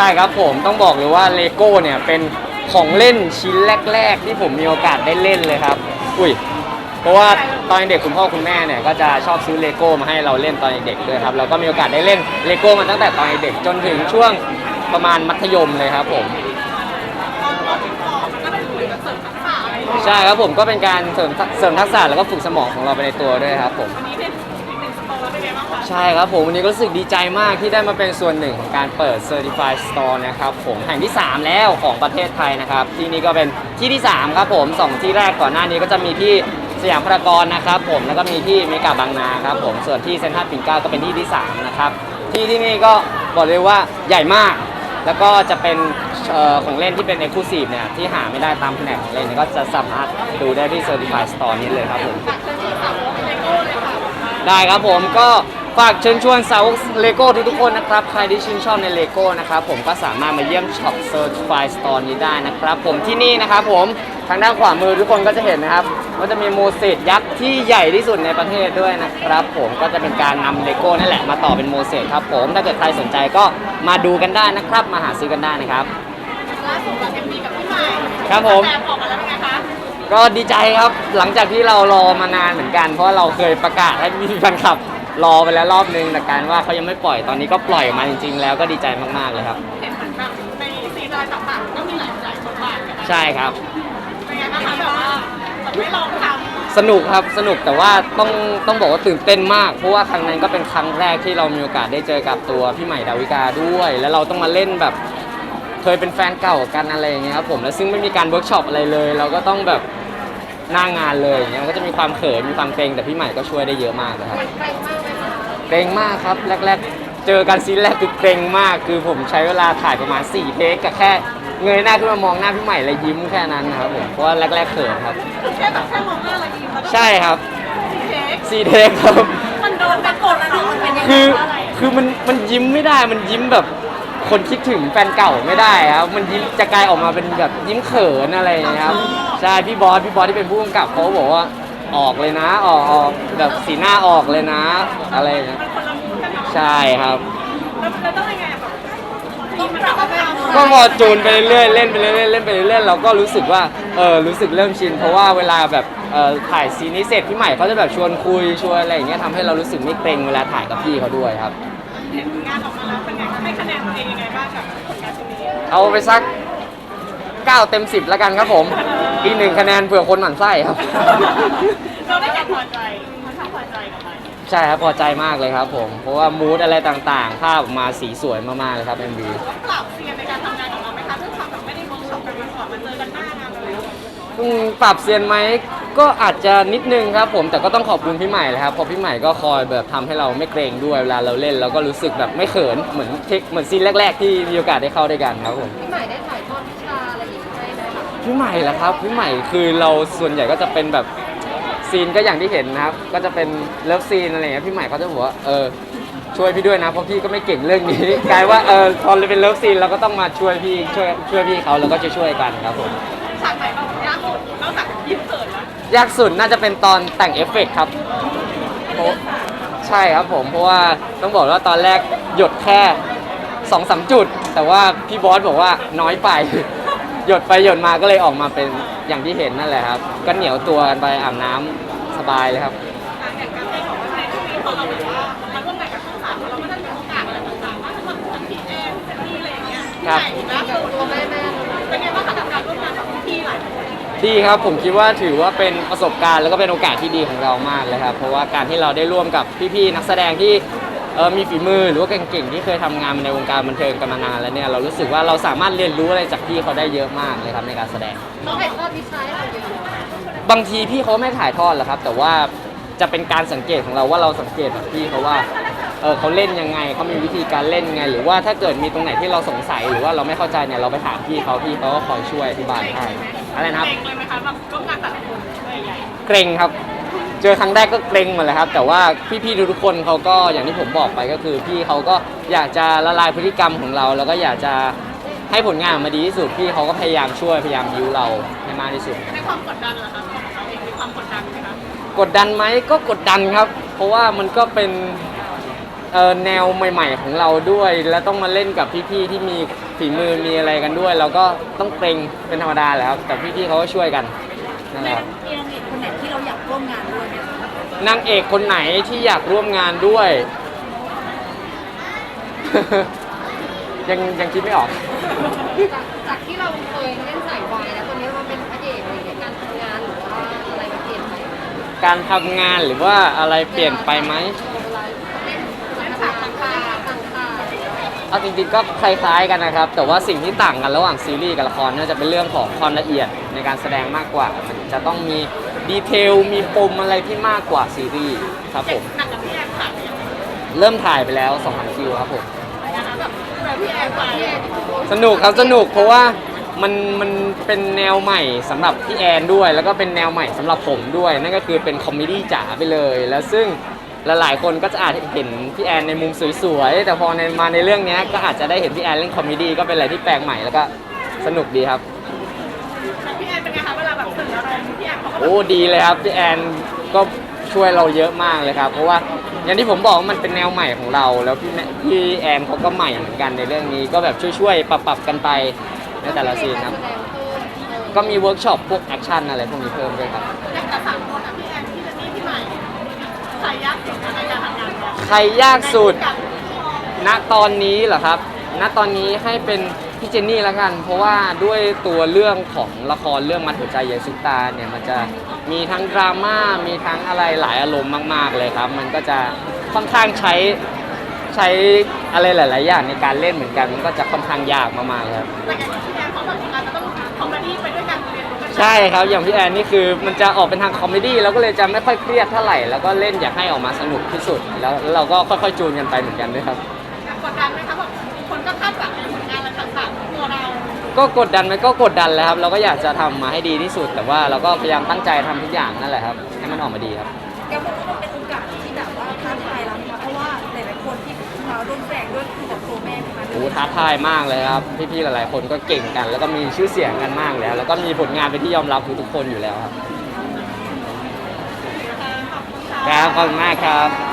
ใช่ครับผมต้องบอกเลยว่าเลโก้เนี่ยเป็นของเล่นชิ้นแรก ๆ ที่ผมมีโอกาสได้เล่นเลยครับ อุ้ยเพราะว่าตอนเด็กคุณพ่อคุณแม่เนี่ยก็จะชอบซื้อเลโก้มาให้เราเล่นตอนเด็กด้วยครับเราก็มีโอกาสได้เล่นเลโก้มาตั้งแต่ตอนเด็กจนถึงช่วงประมาณมัธยมเลยครับผม ใช่ครับผมก็เป็นการเสริมทักเสริมทักษะแล้วก็ฝึกสมองของเราไปในตัวด้วยครับผม ใช่ครับผมวันนี้ก็รู้สึกดีใจมากที่ได้มาเป็นส่วนหนึ่งของการเปิด Certified Store นะครับผมแห่งที่ 3 แล้วของประเทศไทยนะครับ ที่นี่ก็เป็นที่ที่ 3 ครับผมสองที่แรกก่อนหน้านี้ก็จะมีที่สยามพารากอนนะครับผมแล้วก็มีที่เมกาบางนาครับผมส่วนที่เซ็นทรัลปิ่นเกล้าก็เป็นที่ที่ 3 นะครับ ที่ที่นี่ก็บอกเลยว่าใหญ่มาก แล้วก็จะเป็นออของเล่นที่เป็น Exclusive เนี่ยที่หาไม่ได้ตามแผนกของเล่นเนี่ยก็จะสามารถดูได้ที่ Certified Store นี้เลยครับผม ได้ครับผมก็ฝากเชิญชวนสาวกเลโก้ทุกๆคนนะครับ ใครที่ชื่นชอบในเลโก้นะครับผมก็สามารถมาเยี่ยมช็อป Certified Store นี้ได้นะครับ ผมที่นี่นะครับผมทางด้านขวามือทุกคนก็จะเห็นนะครับว่าจะมีโมเสสยักษ์ที่ใหญ่ที่สุดในประเทศด้วยนะครับ ผมก็จะเป็นการนำเลโก้นั่นแหละมาต่อเป็นโมเสสครับ ผมถ้าเกิดใครสนใจก็มาดูกันได้นะครับ มาหาซื้อกันได้นะครับ ล่าสุดเราเอ็มดีกับพี่ใหม่ครับผม แต่ออกมาแล้วเป็นไงคะ ก็ดีใจครับหลังจากที่เรารอมานานเหมือนกัน เพราะว่าเราเคยประกาศให้มีแฟนคลับรอไปแล้วรอบนึงแต่การว่าเขายังไม่ปล่อยตอนนี้ก็ปล่อยออกมาจริง ๆ แล้วก็ดีใจมากๆเลยครับ เห็นเหมือนแบบในซีนอะไรต่างๆก็มีหลายหลายบทบาทกันนะใช่ครับ เป็นไงบ้างคะแบบว่าเหมือนไม่ลองทสนุกครับสนุกแต่ว่าต้องต้องบอกว่าตื่นเต้นมาก เพราะว่าครั้งนั้นก็เป็นครั้งแรกที่เรามีโอกาสได้เจอกับตัวพี่ใหม่ดาวิกาด้วย แล้วเราต้องมาเล่นแบบ เคยเป็นแฟนเก่ากันอะไรอย่างเงี้ยครับผมแล้วซึ่งไม่มีการเวิร์กช็อปอะไรเลย เราก็ต้องแบบ หน้างานเลยอย่างเงี้ยมันก็จะมีความเขินมีความเกรงแต่พี่ใหม่ก็ช่วยได้เยอะมากเลยครับำเกรงมากเลยค่ะเกรงมากครับแรกๆ เจอกันซีนแรกคือเกรงมาก คือผมใช้เวลาถ่ายประมาณ4เทคกับแค่เงยหน้าขึ้นมามองหน้าพี่ใหม่แล้วยิ้มแค่นั้นนะครับผมเพราะว่าแรกๆเขินครับ แค่แบบแค่มองหน้าเรายิ้มแล้วก็ใช่ครับเค้ก4เทคครับ มันโดนตะกดแล้วเนาะมันเป็นยังไงคือเพราะอะไร คือมันมันยิ้มไม่ได้มันยิ้มแบบ คนคิดถึงแฟนเก่าไม่ได้ครับมันยิ้มจะกลายออกมาเป็นแบบยิ้มเขินอะไรอย่างเงี้ยครับใช่พี่บอสพี่บอสที่เป็นผู้กำกับเขาบอกว่าออกเลยนะออกออกแบบสีหน้าออกเลยนะ อะไรอย่างเงี้ยมันคนละมูดกันเนาะใช่ครับแล้วแล้วต้องยังไงอะแบบต้องปรับไปเอาก็พอจูนไปเรื่อยๆเล่นไปเรื่อยๆเล่นไปเรื่อยๆเราก็รู้สึกว่าเออรู้สึกเริ่มชิน เพราะว่าเวลาแบบเออถ่ายซีนนี้เสร็จพี่ใหม่เขาจะแบบชวนคุยชวนอะไรอย่างเงี้ยทำให้เรารู้สึกไม่เกรงเวลาถ่ายกับพี่เขาด้วยครับ เห็นงานออกมาแล้วเป็นไงให้คะแนนตัวเองยังไงบ้างกับผลงานชิ้นนี้เอาไปสัก 9 เต็ม 10 แล้วกันครับผม อีกหนึ่งคะแนนเผื่อคนหมั่นไส้ครับ เราได้ความพอใจมันทำพอใจกับมันใช่ครับพอใจมากเลยครับผม เพราะว่ามูดอะไรต่างๆ ภาพออกมาสีสวยมากๆเลยครับ MV ต้องปรับเซียนในการทำงานของเราไหมคะเรื่องความแบบไม่ได้เวิร์กช็อปกันมาก่อนมาเจอกันหน้างานเลย อืมปรับเซียนไหม ก็อาจจะนิดนึงครับผมแต่ก็ต้องขอบคุณพี่ใหม่เลยครับเพราะพี่ใหม่ก็คอยแบบทำให้เราไม่เกรงด้วยเวลาเราเล่นเราก็รู้สึกแบบไม่เขินเหมือนเทคเหมือนซีนแรก ๆ ที่มีโอกาสได้เข้าด้วยกันครับผมพี่ใหม่ได้ถ่ายทอดวิชาอะไรอย่างนี้ให้ไหมคะพี่ใหม่ละครับพี่ใหม่คือเราส่วนใหญ่ก็จะเป็นแบบซีนก็อย่างที่เห็นนะครับ ก็จะเป็นเลิฟซีนอะไรอย่างเงี้ยพี่ใหม่เขาจะบอกว่าเออช่วยพี่ด้วยนะเพราะพี่ก็ไม่เก่งเรื่องนี้ กลายว่าเออพอเราเป็นเลิฟซีนเราก็ต้องมาช่วยพี่ช่วยช่วยพี่เขาแล้วก็จะช่วยกันครับผม ยากสุดน่าจะเป็นตอนแต่งเอฟเฟกต์ครับเพราะใช่ครับผมเพราะว่าต้องบอกว่าตอนแรกหยดแค่สองสามจุด แต่ว่าพี่บอสบอกว่าน้อยไป หยดไปหยดมาก็เลยออกมาเป็นอย่างที่เห็นนั่นแหละครับ ก็เหนียวตัวกันไปอาบน้ำสบายเลยครับ อย่างการเต้นของว่าในที่นี้พอเราแบบว่ามาร่วมงานกับช่องสามเราก็ได้มีโอกาสอะไรต่างๆว่าถ้าเราเป็นพี่แอนเป็นพี่อะไรอย่างเงี้ยครับใหญ่นะตัวแม่แม่เป็นไงบ้างคะกับการร่วมงานกับพี่ๆหลายคน ดีครับผมคิดว่าถือว่าเป็นประสบการณ์แล้วก็เป็นโอกาสที่ดีของเรามากเลยครับเพราะว่าการที่เราได้ร่วมกับพี่ๆนักแสดงที่เออมีฝีมือหรือว่าเก่งๆที่เคยทำงานในวงการบันเทิงกันมานานแล้วเนี่ยเรารู้สึกว่าเราสามารถเรียนรู้อะไรจากพี่เขาได้เยอะมากเลยครับในการแสดงน้องถ่ายทอดวิชาให้เราเยอะบางทีพี่เขาไม่ถ่ายทอดหรอกครับ แต่ว่าจะเป็นการสังเกตของเราว่าเราสังเกตจากพี่เขาว่าเออเขาเล่นยังไงเขามีวิธีการเล่นยังไง หรือว่าถ้าเกิดมีตรงไหนที่เราสงสัยหรือว่าเราไม่เข้าใจเนี่ยเราไปถามพี่เขาพี่เขาก็คอยช่วยอธิบายให้ อะไรนะครับ เก่งเลยไหมคะแบบร่วมงานแต่ละคนใหญ่เกรงครับ เจอครั้งแรกก็เกรงหมดเลยครับ แต่ว่าพี่ๆทุกๆคนเขาก็อย่างที่ผมบอกไปก็คือ พี่เขาก็อยากจะละลายพฤติกรรมของเรา แล้วก็อยากจะให้ผลงานออกมาดีที่สุด พี่เขาก็พยายามช่วยพยายามยิ้วเราให้มากที่สุด ๆในความกดดันเหรอคะของเราเองมีความกดดันไหมคะกดดันไหมก็กดดันครับ เพราะว่ามันก็เป็นเอ่อแนวใหม่ ๆ ของเราด้วย แล้วต้องมาเล่นกับพี่ๆที่มี ฝีมือมีอะไรกันด้วย เราก็ต้องเกรงเป็นธรรมดาแหละครับแต่พี่ๆเขาก็ช่วยกันนั่นแหละครับ มีนางเอกคนไหนที่เราอยากร่วมงานด้วยไหมคะนางเอกคนไหนที่อยากร่วมงานด้วย ยังยังคิดไม่ออก จากจากที่เราเคยเล่นสายวายแล้วตอนนี้เราเป็นพระเอกอะไรอย่างเงี้ยการทำงานหรือว่าอะไรมันเปลี่ยนไปไหมการทำงานหรือว่าอะไรเปลี่ยนไปไหม เวลาเล่นเล่นฉากต่างๆต่างๆ เอาจริงๆก็คล้ายๆกันนะครับ แต่ว่าสิ่งที่ต่างกันระหว่างซีรีส์กับละครน่าจะเป็นเรื่องของความละเอียดในการแสดงมากกว่า มันจะต้องมีดีเทลมีปมอะไรที่มากกว่าซีรีส์ครับผม หนักกับพี่แอนค่ะเริ่มถ่ายไปแล้ว2,000คิวครับผม นะคะแบบแบบพี่แอนไปพี่แอนสนุกครับสนุกเพราะว่ามันมันเป็นแนวใหม่สำหรับพี่แอนด้วย แล้วก็เป็นแนวใหม่สำหรับผมด้วย นั่นก็คือเป็นคอมเมดี้จ๋าไปเลย แล้วซึ่ง หลายๆคนก็จะอาจเห็นพี่แอนในมุมสวยๆ แต่พอในมาในเรื่องเนี้ยก็อาจจะได้เห็นพี่แอนเล่นคอมเมดี้ก็เป็นอะไรที่แปลกใหม่แล้วก็สนุกดีครับพี่แอนเป็นไงคะเวลาแบบสื่ออารมณ์พี่แอนเขาก็แบบโอ้ดีเลยครับพี่แอนก็ช่วยเราเยอะมากเลยครับเพราะว่าอย่างที่ผมบอกว่ามันเป็นแนวใหม่ของเรา แล้วพี่แมพี่แอนเขาก็ใหม่เหมือนกันในเรื่องนี้ ก็แบบช่วยๆปรับปรับๆกันไปในแต่ละซีนครับแสดงเพิ่มเออก็มีเวิร์กช็อปพวกแอคชั่นอะไรพวกนี้เพิ่มด้วยครับอยากจะสามคนอะพี่แอนพี่เจนนี่พี่ใหม่ ใครยากสุด ณ ตอนนี้เหรอครับ ณ ตอนนี้ให้เป็นพี่เจนนี่ล้วกัน เพราะว่าด้วยตัวเรื่องของละครเรื่องมัดหัวใจเยซุตาเนี่ยมันจะมีทั้งดราม่า มีทั้งอะไรหลายอารมณ์มาก ๆ เลยครับ มันก็จะค่อนข้างใช้ใช้อะไรหลาย ๆ อย่างในการเล่นเหมือนกัน มันก็จะค่อนข้างยากมากๆครับ แต่อย่างที่ ใช่ครับอย่างพี่แอนนี่คือมันจะออกเป็นทางคอมเมดี้แล้วก็เลยจะไม่ค่อยเครียดเท่าไหร่แล้วก็เล่นอยากให้ออกมาสนุกที่สุด แล้วแล้วเราก็ค่อยๆจูนกันไปเหมือนกันด้วยครับ กดดันไหมคะแบบคนก็คาดหวังในผลงานอะไรต่างๆของตัวเราก็กดดันไหมก็กดดันแหล้วครับ เราก็อยากจะทำมาให้ดีที่สุด แต่ว่าเราก็พยายามตั้งใจทำทุกอย่างนั่นแหละครับ ให้มันออกมาดีครับ แกบอกว่ามันเป็นโอกาสที่แบบว่าท้าทายเรานะคะเพราะว่าหลายๆคนที่มาร่วมแสดงด้วยคือแบบโปร แม่ทั้งนั้นเลโอ้ท้าทายมากเลยครับ พี่ๆ หลายๆ คนก็เก่งกัน แล้วก็มีชื่อเสียงกันมากแล้ว แล้วก็มีผลงานเป็นที่ยอมรับทุกๆคนอยู่แล้วครับ ครับขอบคุณมากครับ